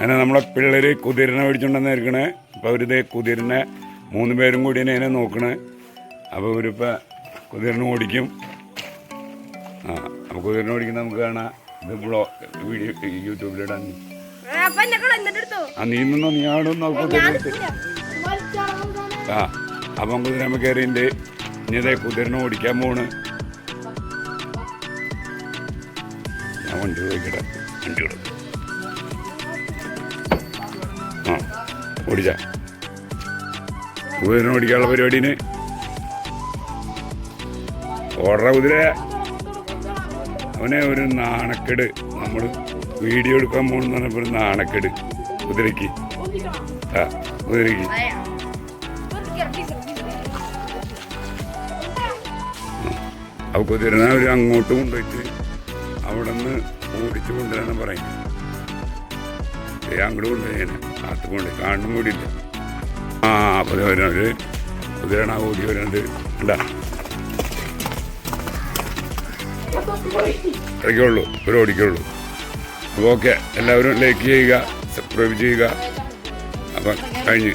അങ്ങനെ നമ്മളെ പിള്ളേര് കുതിരനെ മേടിച്ചുകൊണ്ടെന്ന് ഇരിക്കണേ. അപ്പോൾ അവരിത് കുതിരനെ മൂന്ന് പേരും കൂടി അതിനെ നോക്കണേ. അപ്പോൾ ഇവരിപ്പോൾ കുതിരനെ ഓടിക്കും. ആ അപ്പോൾ കുതിരനെ ഓടിക്കുന്ന നമുക്ക് കാണാം. ഇത് ബ്ലോ വീഡിയോ യൂട്യൂബിലിടാൻ. അപ്പൊ ആ നീ നിന്നോ നീ അവിടെ നോക്കൂ ആ അപ്പം കുതിരമ്മ കയറിന്റെ ഇനി ഇതേ കുതിരനെ ഓടിക്കാൻ പോണ്. ഞാൻ വണ്ടി പോയിക്കട്ടെ. വണ്ടി വിടും ആ ഓടിച്ച. കുതിരനെ ഓടിക്കാനുള്ള പരിപാടിന് ഓടറ കുതിര. അവനെ ഒരു നാണക്കേട്. നമ്മൾ വീഡിയോ എടുക്കാൻ പോകണമെന്ന് പറഞ്ഞപ്പോൾ ഒരു നാണക്കേട്. കുതിരയ്ക്ക് ആ കുതിരയ്ക്ക് അപ്പോൾ കുതിരനെ അവർ അങ്ങോട്ട് കൊണ്ടുപോയിട്ട് അവിടെ നിന്ന് ഓടിച്ചു കൊണ്ടുവരാന്ന് പറയും. കൊണ്ടുപോയേനെ കാത്തു കൊണ്ട് കാണും കൂടിയില്ല ആ വരുന്നത് കുതിരണ ഓടി വരുന്നുണ്ട് കണ്ടാ? ഇറക്കിയുള്ളൂ ഒരു ഓടിക്കുള്ളൂ. അപ്പോൾ ഓക്കെ. എല്ലാവരും ലൈക്ക് ചെയ്യുക സബ്സ്ക്രൈബ് ചെയ്യുക. അപ്പം കഴിഞ്ഞ്.